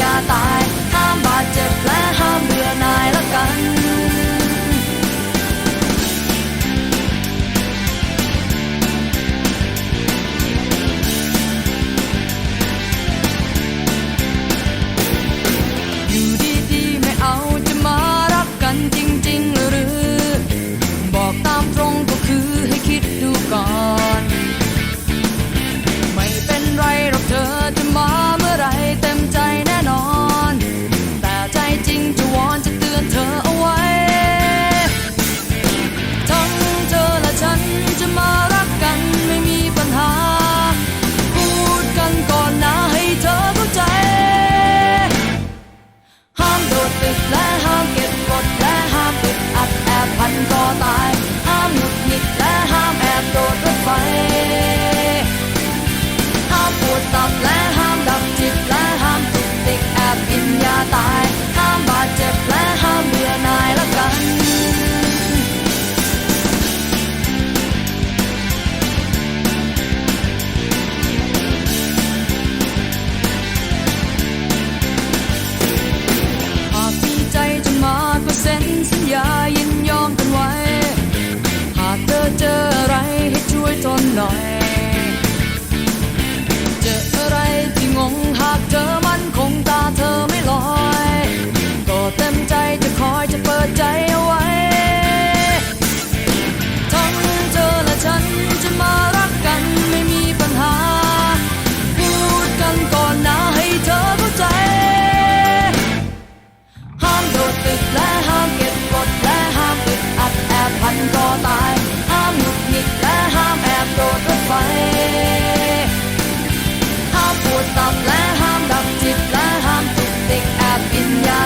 ยาตาย ห้ามบาดเจ็บและห้ามเบื่อนาย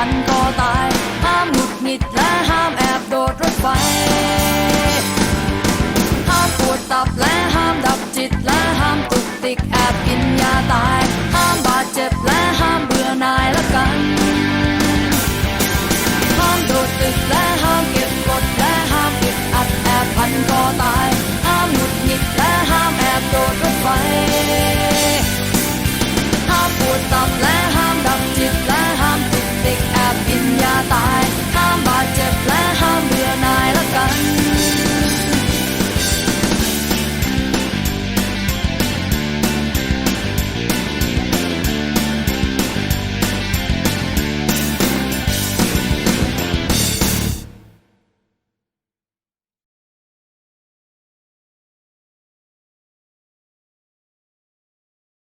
ันก็ตาย ห้ามหงุดหงิดและห้ามแอบโดดรถไฟ ห้ามปวดตับและห้ามดับจิตและห้ามตุกติกแอบกินยาตาย